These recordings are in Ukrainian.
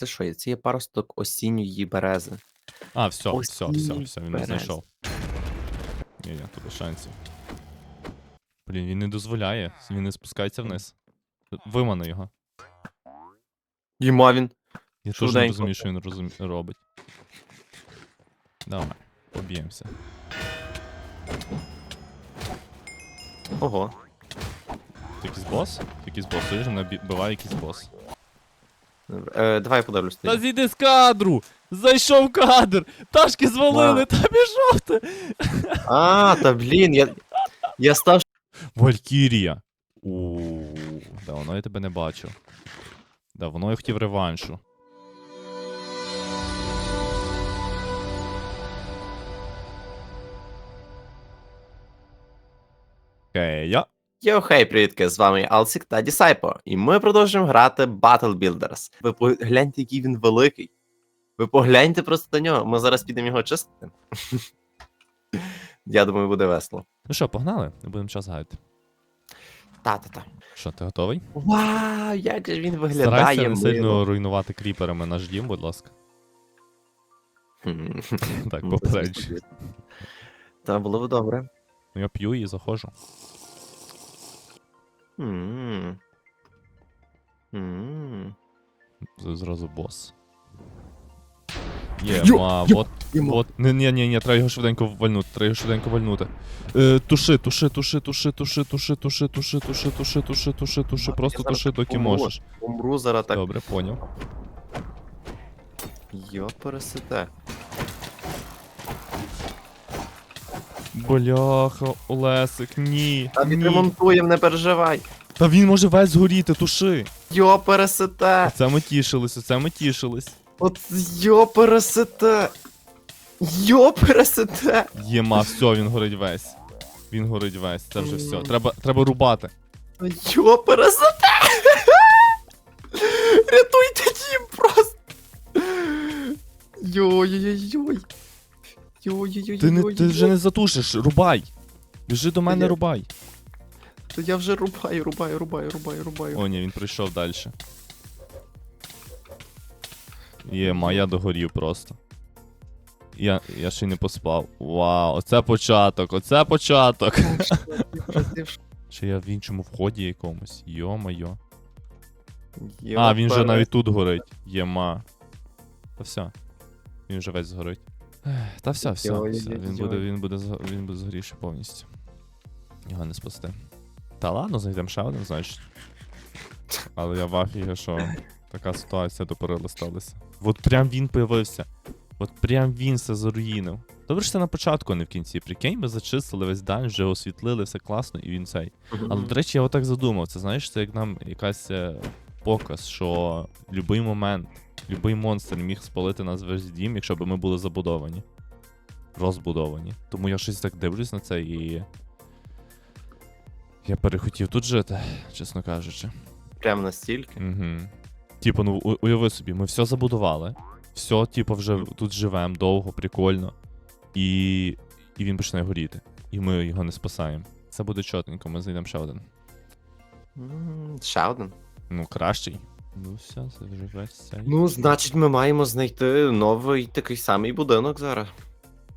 Це що є? Це є паросток осінньої берези. А, все, все, все, все, він не знайшов. Ні, ні, тут шансів. Блін, він не дозволяє, він не спускається вниз. Вимани його. Єма він. Я теж не розумію, що він розум... робить. Давай, поб'ємося. Ого. Це якийсь бос? Це якийсь бос, Чуєш, мене биває якийсь бос. Добре. Е, давай я подивлюсь. Та тоді. зійди з кадру! Зайшов кадр! Ташки звалили, та пішов ти! А, та блін, я. Я став. Валькірія! Ууу, давно я тебе не бачив. Давно я хотів реваншу. Окей, я. Йо, хей, привітки, з вами Алсік та Дісайпо, і ми продовжуємо грати Battle Builders. Ви погляньте, який він великий. Ви погляньте просто до нього. Ми зараз підемо його чистити. Я думаю, буде весело. Ну що, погнали? Не будемо час гаяти. Та-та-та. Що, ти готовий? Вау, як же він виглядає. Старайся не сильно руйнувати кріперами наш дім, будь ласка. Так, це Та було б добре. Ну я п'ю і заходжу. М. М. З- Зразу бос. Є, Йо, ма, йо, вот, йо. вот. Ні, ні, ні, ні, треба його швиденько вальнути, треба його швиденько вальнути. Е, туши, туши, туши, туши, туши, туши, туши, туши, туши, туши, туши, туши, туши, просто зараз туши, доки помру. можеш. Умру зараз так. Добре, поняв. Йо, пересете. Бляха, Олесик, ні. А ні. відремонтуємо, не переживай. Та він може весь згоріти, туши. Йо, пересете. Оце ми тішились, оце ми тішились. От йо, пересете. Йо, пересете. Єма, все, він горить весь. Він горить весь, це вже все. Треба, треба рубати. Йо, пересете. Рятуйте дім просто. Йой-йой-йой. Йой-йой-йой. Ти, не, ти вже не затушиш, рубай. Біжи до мене, я- рубай. Та я вже рубаю, рубаю, рубаю, рубаю, рубаю. О, ні, він прийшов далі. Єма, я догорів просто. Я, я ще й не поспав. Вау, оце початок, оце початок. Чи я в іншому вході якомусь? Йо-моє. Йо, А, він же навіть тут горить. Єма. Та все. Він вже весь згорить. Та все, все. Все. Він буде, він буде, він буде згорівши повністю. Його не спасти. Та ладно, знайдемо ще один, значить. Але я в афігі, що така ситуація доперили сталася. От прям він появився. От прям він все заруїнив. Добре, що це на початку, а не в кінці. Прикинь, ми зачистили весь день, вже освітлили, все класно, і він цей. Але, до речі, я отак задумав. Це знаєш, це як нам якась е, показ, що в будь-який момент, будь-який монстр міг спалити нас весь дім, якщо б ми були забудовані. Розбудовані. Тому я щось так дивлюсь на це і. Я перехотів тут жити, чесно кажучи. Прям настільки. Угу. Типу, ну у- уяви собі, ми все забудували. Все, типу, вже тут живемо довго, прикольно. І. І він почне горіти. І ми його не спасаємо. Це буде чотенько, ми знайдемо ще один. М, Ще один. Ну, кращий. Ну, все, це вже весь цей. Ну, значить, ми маємо знайти новий такий самий будинок зараз.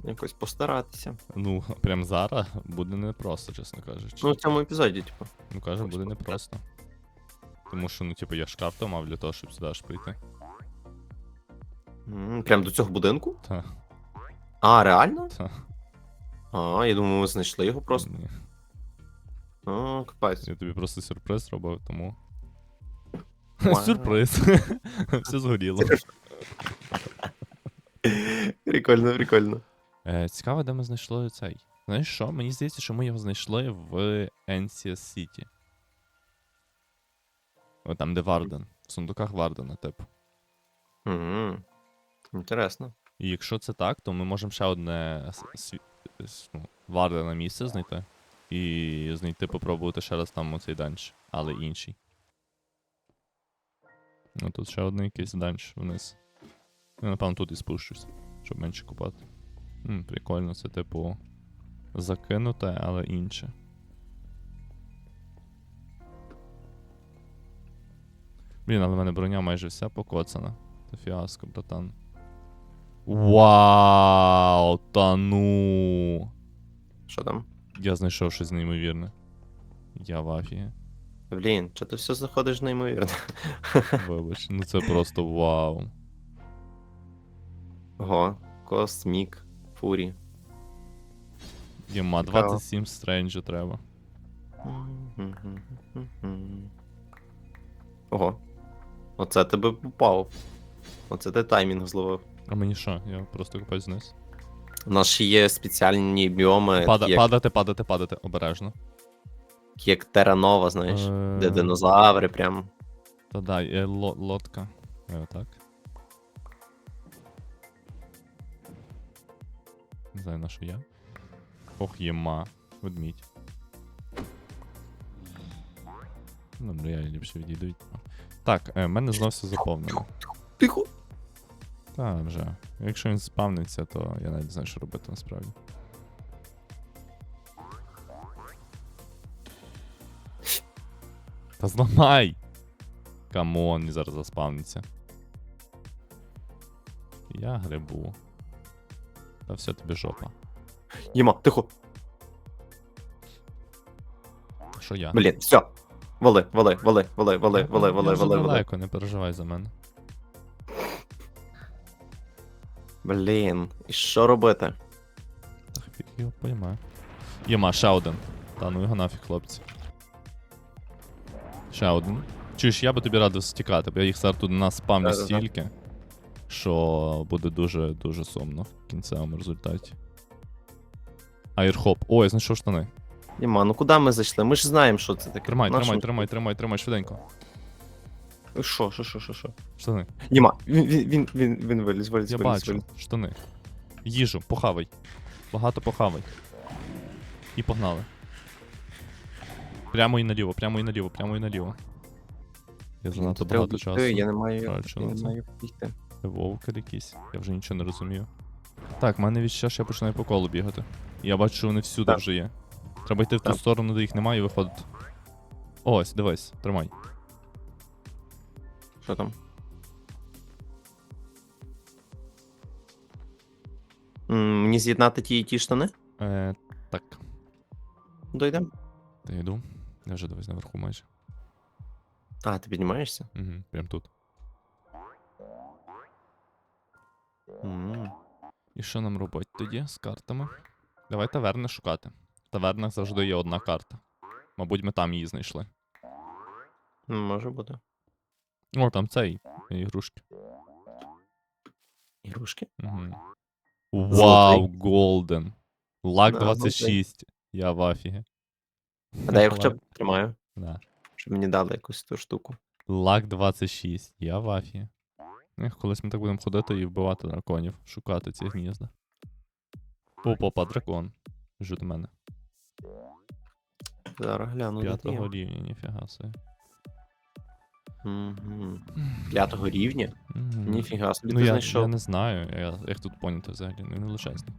Якось постаратися. Ну, прям зараз буде непросто, чесно кажучи. Ну, в цьому епізоді, типу. Ну, каже, буде непросто. Тому що, ну, типу, я шкаф то мав для того, щоб сюди аж прийти. М, Прям до цього будинку? Та, А, реально? та. А, я думаю, ми знайшли його просто. Ні. О, капець. Я тобі просто сюрприз робив, тому. Сюрприз. Все згоріло. Прикольно, прикольно. Е, цікаво, де ми знайшли цей. Знаєш що? Мені здається, що ми його знайшли в NCS City. О, там, де Варден. В сундуках Вардена, типу. М, Інтересно. І якщо це так, то ми можемо ще одне с- сві- с- ну, Вардена місце знайти. І знайти, попробувати ще раз там оцей данж, але інший. Ну тут ще один якийсь данж вниз. Я, напевно, тут і спущусь, щоб менше купати. М, прикольно, це типу закинуте, але інше. Блін, але в мене броня майже вся покоцана. Це фіаско, братан. Вау! Та ну. Що там? Я знайшов щось неймовірне. Я в афігі. Блін, чи ти все заходиш неймовірно? Вибач, ну це просто вау. Ого, Космік, Фурі. Єма, 27 стренджу треба. Ого. Оце тебе попав. Оце ти таймінг зловив. А мені що? Я просто копаюсь вниз. У нас ще є спеціальні біоми, Пада, як, Падати, падати, падати, обережно. Як Теранова, знаєш, де Е, динозаври прям. Та да, є ло- лодка. Е, Отак. Не знаю, на що я. Ох, єма. Ведмідь. Добре, я ліпше відійду від нього. Так, е, в мене знов все заповнено. Тихо. Та вже. Якщо він спавниться, то я навіть не знаю, що робити насправді. Та зламай! Камон, він зараз заспавниться. Я грибу. Та все тобі жопа. Єма, тихо. Що я? Блін, все. Вали, вали, вали, вали, вали, вали, Я вали, вже вали, вали. далеко, не переживай за мене. Блін, і що робити? Та фіг його поймаю. Єма, ще один. Та ну його нафіг, хлопці. Ще один. Чуєш, я би тобі радив стікати, бо я їх зараз тут наспамлю Да-да-да. стільки, що буде дуже-дуже сумно в кінцевому результаті. Айрхоп. О, я знайшов штани. Єма, ну куди ми зайшли? Ми ж знаємо, що це таке. Тримай, тримай, тримай, тримай, тримай, швиденько. Що, що, що, що, що? Штани. Єма, він, він, він, він, він виліз, виліз, Я виліз, бачу. виліз. Штани. Їжу, похавай. Багато похавай. І погнали. Прямо і наліво, прямо і наліво, прямо і наліво. Я Ну, занадто треба багато бігти, часу. Я не маю, Бачу я на не це. маю бігти. Це Вовкер якийсь. Я вже нічого не розумію. Так, в мене відчуття, що я починаю по колу бігати. Я бачу, що вони всюди Так. вже є. Треба йти в ту Так. сторону, де їх немає, і виходити. Ось, дивись, тримай. Що там? М, Мені з'єднати ті і ті штани? Е, так, Дойдемо? та йду. Я вже дивись наверху майже. А, ти піднімаєшся? Угу, прям тут. М. І що нам робити тоді з картами? Давай таверни шукати. В тавернах завжди є одна карта. Мабуть, ми там її знайшли. Може бути. О, там цей. Ігрушки. Ігрушки? Угу. Вау, голден. Лак 26. Я в афігі. А де я хоча б тримаю, Да. щоб мені дали якусь ту штуку. Лак 26. Я в афігі. Ех, колись ми так будемо ходити і вбивати драконів, шукати ці гнізда. О, попа, дракон. Біжу до мене. Зараз гляну. де ти П'ятого рівня, ніфіга собі. Мгм. П'ятого рівня? Мгм. Ніфіга собі Ну, ти я, знайшов. я не знаю, я, як тут поняти взагалі, ну він величезний.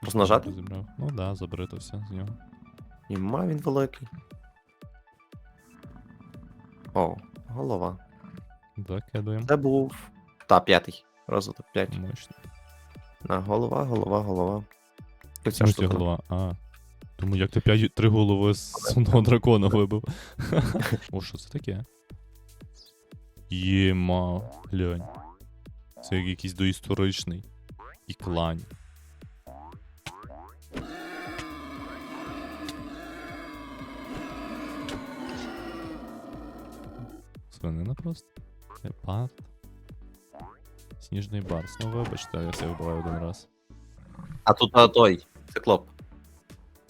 Просто нажати? Розібрав. Ну да, заберито все з нього. Німа він великий. О, голова. Закидуємо. Це був. Та, п'ятий. Розвиток 5. Мощно. На, голова, голова, голова. І ця Ось штука. голова. А. Думаю, як ти п'ять, три голови з одного дракона вибив. О, що це таке? Єма, глянь. Це якийсь доісторичний. І клань. Свинина просто. Лепард. Сніжний барс. Ну вибачте, я себе вбиваю один раз. А тут а, той, циклоп.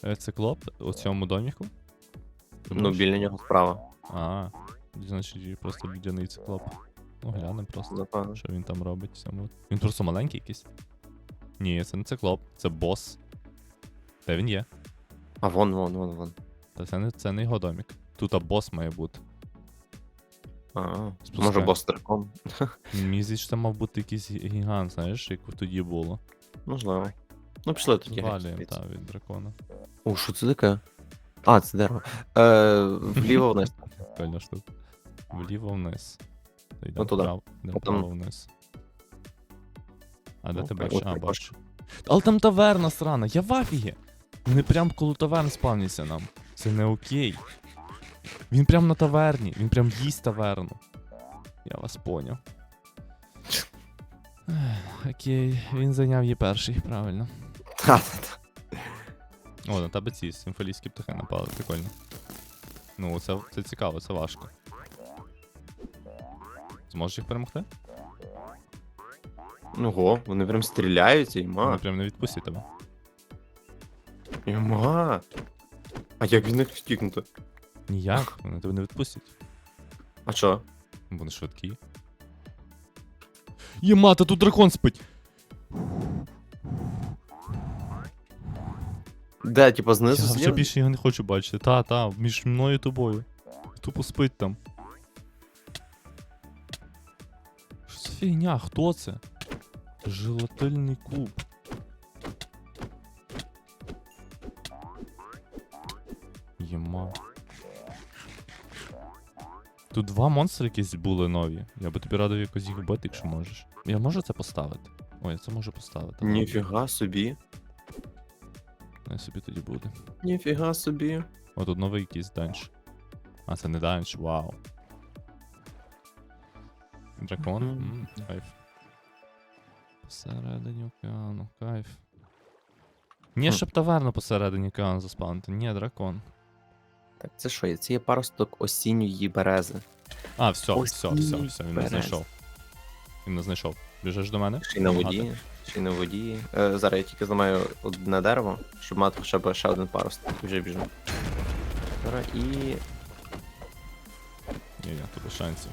Е, Циклоп у цьому доміку? Ну, біля нього справа. А, значить, просто людяний циклоп. Ну, глянемо просто, Напевно. що він там робить. в Цьому. Він просто маленький якийсь. Ні, це не циклоп, це бос. Де він є? А вон, вон, вон, вон. Та це не, це не його домік. Тут а бос має бути. А, може Спускай. бос дракон. Мені здається, що це мав бути якийсь гігант, знаєш, як тоді було. Можливо. Ну, пішли тоді. Звалюємо, звідси. від дракона. О, що це таке? А, це дерево. Е, вліво вниз. Прикольна штука. Вліво вниз. Ну, туди. вправо, вправо вниз. А де Ну, ти так, бачиш? А, бачу. Але там таверна срана, я в афігі. Вони прям коло таверн спавняться нам. Це не окей. Він прям на таверні, він прям їсть таверну. Я вас поняв. Окей, він зайняв її перший, правильно. Та-та-та. О, на тебе ці симфолійські птахи напали, прикольно. Ну, це, це цікаво, це важко. Зможеш їх перемогти? Ого, вони прям стріляють, і Вони прям не відпустять тебе. Ма. А як від них втікнути? Ніяк, вони тебе не відпустять. А що? Вони швидкі. Ємата, тут дракон спить! Де, типа, знизу Я вже зліва? більше його не хочу бачити. Та, та, між мною і тобою. Тупо спить там. Що це фігня? Хто це? Желательний куб. Тут два монстри якісь були нові. Я би тобі радив якось їх вбити, якщо можеш. Я можу це поставити? Ой, я це можу поставити. Ніфіга собі. Я собі тоді буде. Ніфіга собі. О, тут новий якийсь данж. А, це не данж, вау. Дракон? Мгм. М, Кайф. Посередині океану, кайф. Ні, Хм. щоб таверну посередині океану заспавнити. Ні, дракон. Так, це що є? Це є паросток осінньої берези. А, все, все, все, все, він не берез. знайшов. Він не знайшов. Біжиш до мене? Й на воді. Й на воді. Е, зараз я тільки зламаю одне дерево, щоб мати хоча б ще один паросток. Вже біжу. Зараз і. Ні, ні, тут без шансів.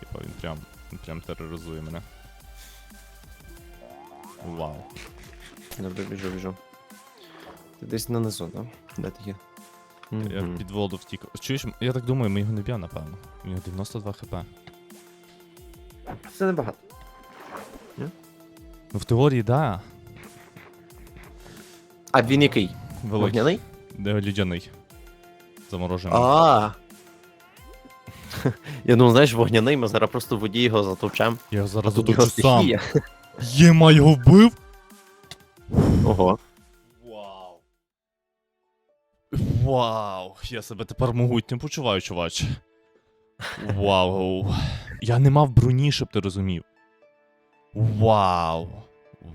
Типа він прям, він прям тероризує мене. Вау. Добре, біжу, біжу. Ти десь нанизу, так? Де ти є? Я Мгм. під воду втік. Чуєш, я так думаю, ми його не б'ємо, напевно. У нього 92 хп. Це небагато. Ну, в теорії, да. А він який? Великий. Вогняний? Де лідяний. Заморожений. А. Я думаю, знаєш, вогняний, ми зараз просто в воді його затовчем. Я його зараз тут сам. Єма його вбив? Ого. Вау. Я себе тепер могутньо почуваю, чувач. Вау. Я не мав броні, щоб ти розумів. Вау.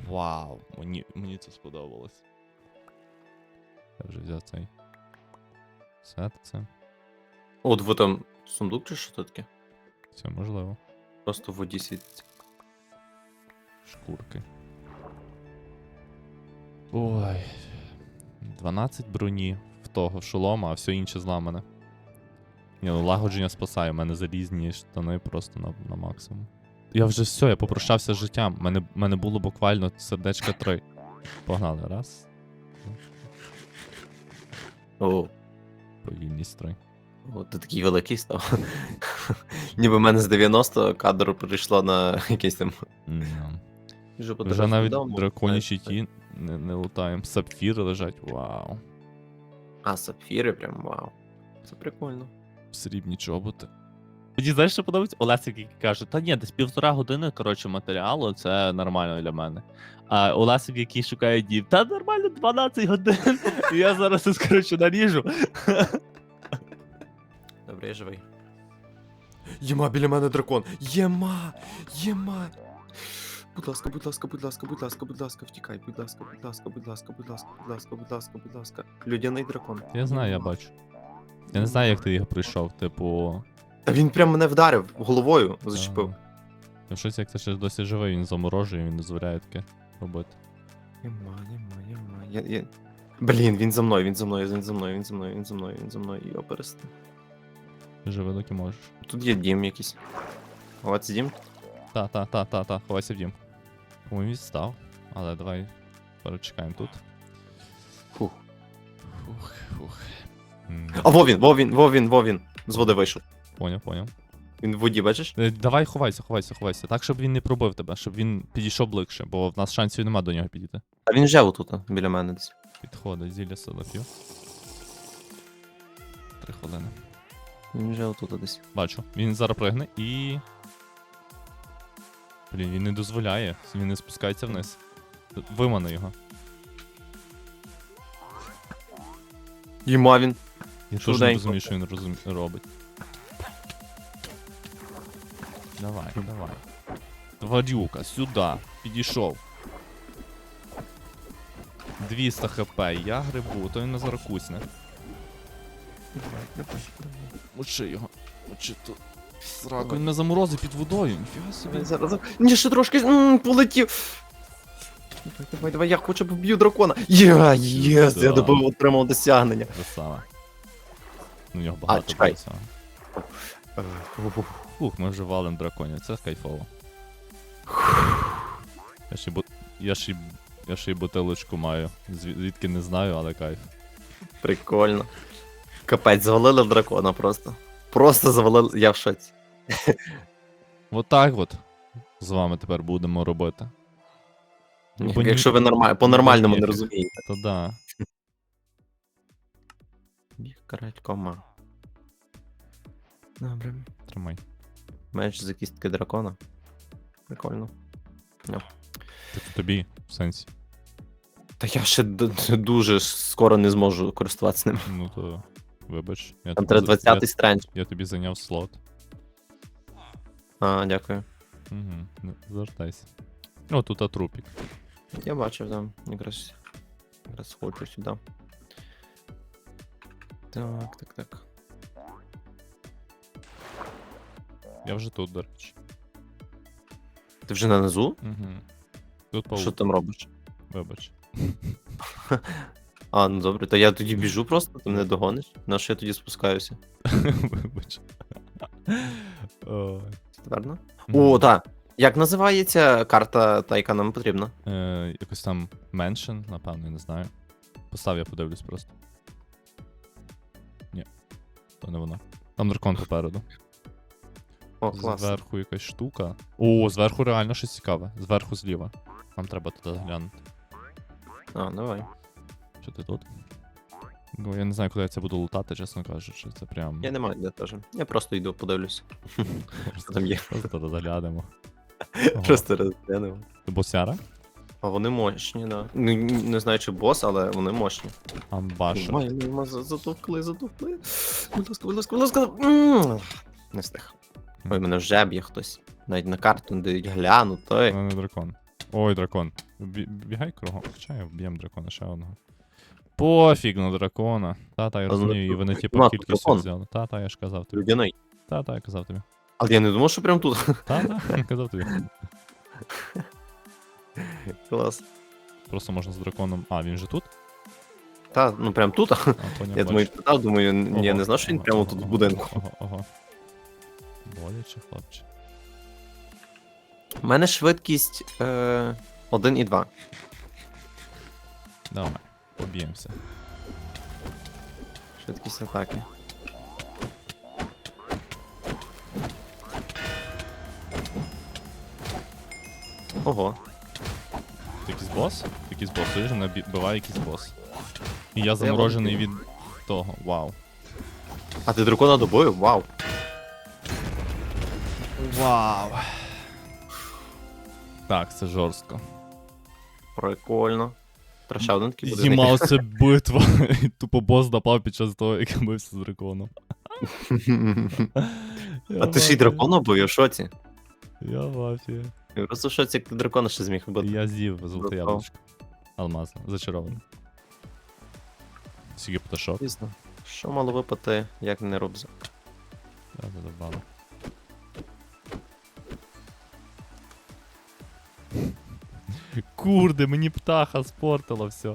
Вау. Мені, мені це сподобалось. Я вже взяв цей. Сет це. От ви там сундук чи що таке? Це можливо. Просто в воді світиться. Шкурки. Ой. 12 броні того шолома, а все інше зламане. Ні, ну лагодження спасає, у мене залізні штани просто на, на максимум. Я вже все, я попрощався з життям. У мене, мене було буквально сердечка 3. Погнали. Раз. О, Повільність 3. о, ти такий великий став. Ніби в мене з 90 кадр перейшло на якийсь там. Вже, Вже навіть додому, драконі знаєш, щиті не, не лутаємо. Сапфіри лежать. Вау. А, сапфіри прям вау. Це прикольно. Срібні чоботи. Мені знаєш, що подобається? Олесик, який каже, та ні, десь півтора години, коротше, матеріалу, це нормально для мене. А Олесик, який шукає дім, та нормально 12 годин. І я зараз це, коротше, наріжу. Добре, я живий. Єма, біля мене дракон! Єма! Єма! Будь ласка, будь ласка, будь ласка, будь ласка, будь ласка, втікай, будь ласка, будь ласка, будь ласка, будь ласка, будь ласка, будь ласка, будь ласка. Людяний дракон. Я знаю, я бачу. Я не знаю, як ти його прийшов, типу. Та він прям мене вдарив головою, зачепив. Я щось як ти ще досі живий, він заморожує, він дозволяє таке робити. Єма, єма, єма. Я, я... Блін, він за мною, він за мною, він за мною, він за мною, він за мною, він за мною. Його перестань. Живи, доки можеш. Тут є дім якийсь. Це дім? Та, та, та, та, та, ховайся в дім. По-моєму, він став. Але давай перечекаємо тут. Фух. Фух, фух. А во він, во він, во він, во він. З води вийшов. Поняв, поняв. Він в воді, бачиш? Е, Давай ховайся, ховайся, ховайся. Так, щоб він не пробив тебе, щоб він підійшов ближче, бо в нас шансів нема до нього підійти. А він вже отут, біля мене десь. Підходить, зілля селефів. Три хвилини. Він вже отут десь. Бачу. Він зараз пригне і. Блін, він не дозволяє, він не спускається вниз. Вимани його. Єма він. Я теж не Швиденько. розумію, що він розум... робить. Давай, давай. Тварюка, сюди. Підійшов. 200 хп, я грибу, то він не зараз кусне. Мочи його. Мочи тут. Сраку, він не заморозив під водою, ніфіга собі. Зараз. Ні, ще трошки м, полетів. Давай, давай, давай, я хоча б вб'ю дракона. Я, єс, я Да. добив отримав досягнення. Красава. Ну, у нього багато чекай. було. Фух, ми вже валим драконів, це кайфово. Я ще, бу... я ще, й- я ще й бутилочку маю. Звід- Звідки не знаю, але кайф. Прикольно. Капець, завалили дракона просто. Просто завалили. Я в шоці. От так от. З вами тепер будемо робити. Бо ні- Якщо ви нормаль... по-нормальному не ніфіг. розумієте. Та да. Біг кома. Добре. Тримай. Меч за кістки дракона. Прикольно. Так тобі, в сенсі. Та я ще д- дуже скоро не зможу користуватися ним. Ну то. Вибач. Я Там тобі, треба за- 20-й стрендж. я, я тобі зайняв слот. А, дякую. Угу. Не звертайся. О, тут а трупік. Я бачив, там. Якраз. Якраз хочу сюди. Так, так, так. Я вже тут, до речі. Ти вже на низу? Угу. Тут паук. Що ти там робиш? Вибач. А, ну добре, то я тоді біжу просто, ти мене догониш. На що я тоді спускаюся? Вибач. Ой. Ствердно? О, так. Як називається карта, та яка нам потрібна? Е, якось там меншин, напевно, я не знаю. Постав, я подивлюсь просто. Ні. То не воно. Там дракон попереду. О, клас. Зверху якась штука. О, зверху реально щось цікаве. Зверху зліва. Нам треба туди глянути. А, давай. Що ти тут? Ну, я не знаю, куди я це буду лутати, чесно кажучи. Це прям. Я не маю де теж. Я просто йду, подивлюся. Просто, Там є. просто розглянемо. Просто розглянемо. Ти босяра? А вони мощні, да. Ну, не знаю, чи бос, але вони мощні. Амбаша. Май, ну, за- затовкли, затовкли. Будь ласка, будь ласка, будь ласка. М, Не встиг. Ой, мене вже б'є хтось. Навіть на карту не дають гляну, той. Це не дракон. Ой, дракон. Бі- Бігай кругом. Хоча я вб'єм дракона ще одного. Пофіг на дракона. Та-та, я ну, розумію, і вони ну, типу тут кількістю взяли. Та-та, я ж казав тобі. Людяний. Та-та, я казав тобі. Але я не думав, що прям тут. Та-та, я казав тобі. Клас. Просто можна з драконом. А, він же тут? Та, ну прям тут. А, поняв, Я думаю, питав, думаю, я не знав, що він прямо тут в будинку. Ого, ого. Боляче, хлопче. У мене швидкість е, 1 і 2. Давай, поб'ємося. Швидкість атаки. Ого. Ти якийсь бос? Ти якийсь бос, чуєш, набиває якийсь бос. І я заморожений від того. Вау. А ти дракона добою? Вау. Вау. Так, це жорстко. Прикольно. Треба ще один такий будинок. Зіма битва. І Тупо бос напав під час того, як я бився з драконом. А ти ж і дракона бив, я в шоці. Я в афі. Я просто в шоці, як дракона ще зміг вбити. Я з'їв золоте Дракон. яблучко. Алмазне, зачароване. Скільки пташок. Звісно. Що мало випати, як не рубза? Я задобало. Курди, мені птаха спортила все.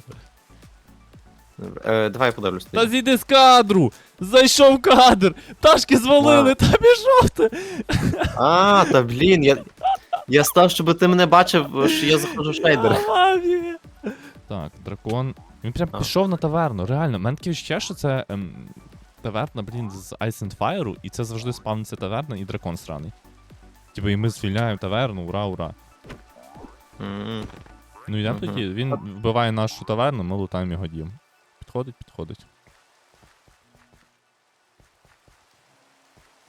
Е, давай я подивлюсь. Та зійди з кадру! Зайшов кадр! Ташки звалили, та пішов ти! А, та блін, я. Я став, щоб ти мене бачив, що я заходжу в шейдер. Мамі. Так, дракон. Він прям А. пішов на таверну. Реально, мене таке відчуття, що це ем, таверна, блін, з Ice and Fire, і це завжди спавниться таверна і дракон сраний. Типу, і ми звільняємо таверну, ура, ура. М, Ну йдемо Мгм. тоді. Він вбиває нашу таверну, ми лутаємо його дім. Підходить, підходить.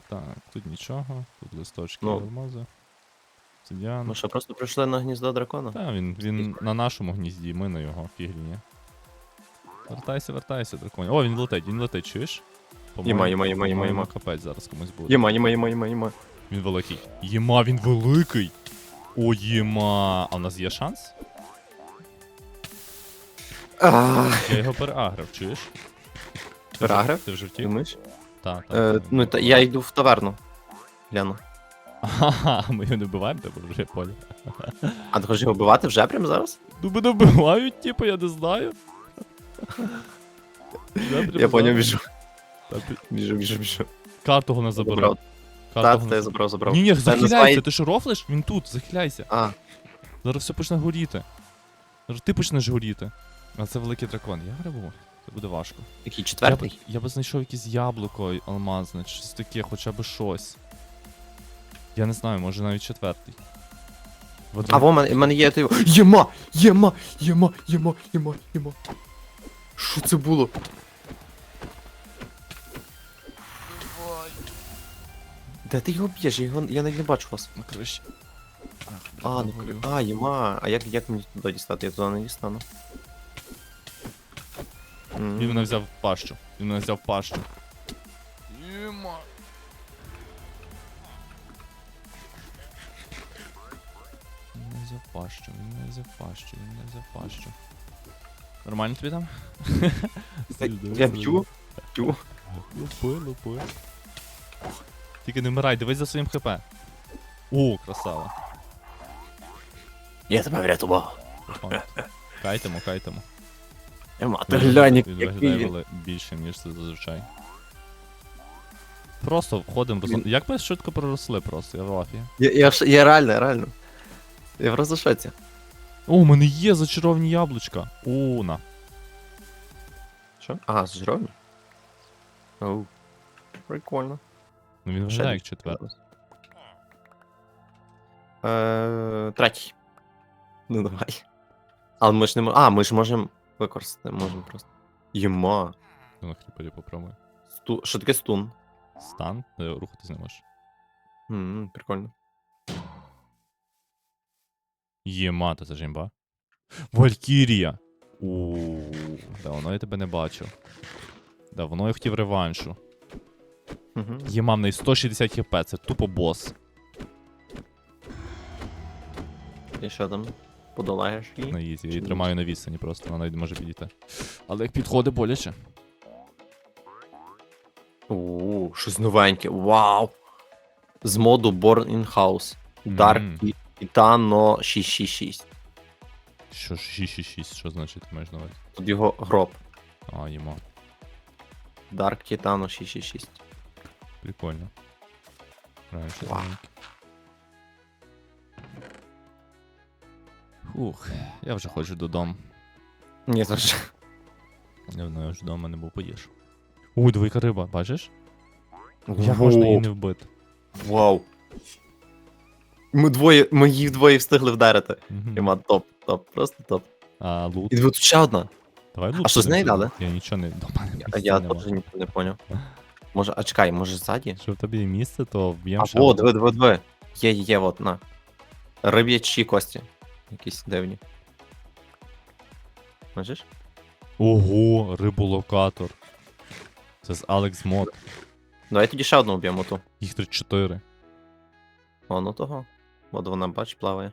Так, тут нічого, тут листочки Ну. алмази. Ми що, просто прийшли на гніздо дракона? Та, він, він на нашому гнізді, ми на його фігліні. Вертайся, вертайся, дракон. О, він летить, він летить, чуєш? Єма, єма, єма, єма, по-моєму. Капець зараз комусь буде. Єма, єма, єма, єма, єма. Він великий. Єма, він великий! О, єма! А в нас є шанс? Я його переагрив, чуєш? Ти вже- Переагрив? Ти вже втік? Думаєш? Так, так. Е, ну, та, я йду в таверну. Гляну. Ага, ми його не вбиваємо, тебе вже поле. А ти хочеш його вбивати вже прямо зараз? Ну мене вбивають, типу, я не знаю. Я поняв, біжу. Та Біжу, біжу, біжу. Карту заберу. Забрав. Карту Так, та я забрав, забрав. Ні, ні, захиляйся, називає- ти що рофлиш? Він тут, захиляйся. А, Зараз все почне горіти. Зараз ти почнеш горіти. А це великий дракон. Я грибу. Це буде важко. який Я б, четвертий? я би знайшов якесь яблуко алмазне, чи щось таке, хоча б щось. Я не знаю, може навіть четвертий. От А во, в мене, в мене є той. Єма! Єма! Єма! Єма! Єма! Єма! Що це було? Де ти його б'єш? Я, його, я навіть не бачу вас. на криші. А, ну, говорю. а, єма. А як, як мені туди дістати? Я туди не дістану. М. Він мене взяв в пащу. Він мене взяв в пащу. Єма. Він мене взяв в пащу, він мене взяв в пащу, він мене взяв в пащу. Нормально тобі там? Я б'ю. Б'ю. Лупи, лупи. Тільки не вмирай, дивись за своїм хп. О, красава. Я тебе врятував. О, Кайтемо, кайтемо. Єма, ти глянь, який виглядає він. більше, ніж це зазвичай. Просто входимо, роз... Як ми швидко проросли просто, я в лафі. Я, я, ш- я реально, реально. Я в шоці. О, у мене є зачаровані яблучка. О, на. Що? А, зжировні? Оу. Прикольно. Ну він виглядає як четвертий. Е, третій. Ну давай. Але ми ж не можемо. А, ми ж можемо використати, можемо просто. Єма. Ну, на хріпері попробуй. Сту... Що таке стун? Стан, ти рухатись не можеш. М, прикольно. Є мата, це ж імба. Валькірія! Ууу, давно я тебе не бачив. Давно я хотів реваншу. Угу. Є мам, 160 хп, це тупо бос. І що там? Подолаєш На її? ізі. Я її тримаю на відстані просто, вона навіть може підійти. Але як підходить боляче. Ууу, щось новеньке. Вау! З моду Born in House. Dark mm. Titano 666. Що ж 666, що значить ти маєш на увазі? Тут його гроб. А, їмо. Dark Titano 666. Прикольно. Що новеньке. Фух, я вже ходжу додому. Ні, ж. Я давно вже вдома не був поїж. Уй, двойка риба, бачиш? Як можна її не вбити? Вау. Ми двоє, ми їх двоє встигли вдарити. Мгм. Іма, топ, топ, просто топ. А лут. І тут ще одна. Давай лут. А що з підемо. дали? Я нічого не до мене. Місця я нема. теж нічого не поняв. Може, а чекай, може ззаді? Якщо в тебе є місце, то вб'ємо А, ще. о, одну. диви, диви, диви. Є, є, є, от, на. Риб'ячі кості. Якісь дивні. Бачиш? Ого, риболокатор. Це з Алекс Мод. Давай тоді ще одну вб'ємо ту. Їх 34. О, ну того. От вона, бач, плаває.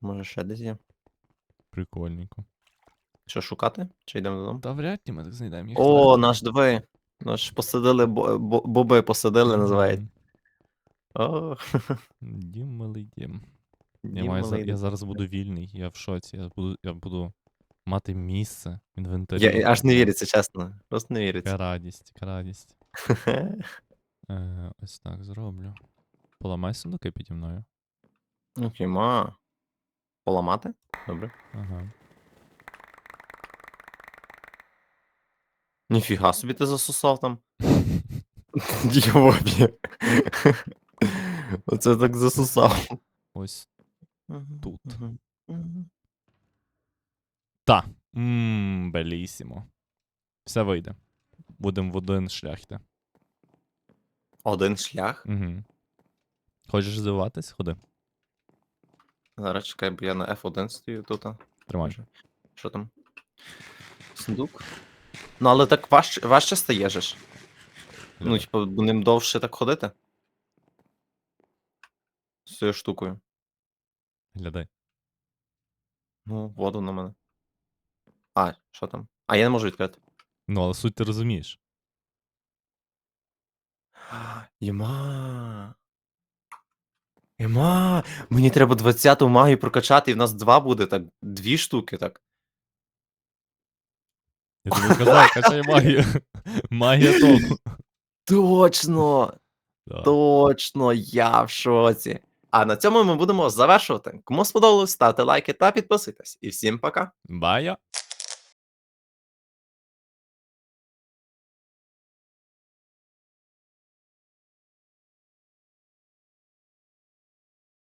Може ще десь є. Прикольненько. Що шукати? Чи йдемо додому? Та вряд ли ми так знайдемо їх. О, наш диви. Наш посадили, бо- бо- боби посадили, називається. О, Дім малий дім. Я, маю, за- я зараз буду вільний, я в шоці. Я буду, я буду мати місце в інвентарі. Я, аж не віриться, чесно. Просто не віриться. Яка радість, яка радість. Е, ось так зроблю. Поламай сундуки піді мною. Окей, ма. Поламати? Добре. Ага. Ніфіга собі ти засосав там. Йобі. Оце так засосав. Ось Тут. Та. Ммм, белісімо. Все вийде. Будемо в один шлях йти. Один шлях. Угу. Хочеш здивуватись? Ходи. Зараз чекай, бо я на F1 стою тут. Тримай. Що там? Сундук? Ну, але так важче, важче стає же ж. Ну, Глядай. типу, ним довше так ходити. З цією штукою. Глядай. Ну, воду на мене. А, що там? А, я не можу відкрити. Ну, але суть ти розумієш. Єма. Єма. Мені треба 20-ту магію прокачати, і в нас два буде, так, дві штуки, так. Я тобі казав, качай магію. Магія тому. Точно! Да. Точно, я в шоці. А на цьому ми будемо завершувати. Кому сподобалось, ставте лайки та підписуйтесь. І всім пока. Бая.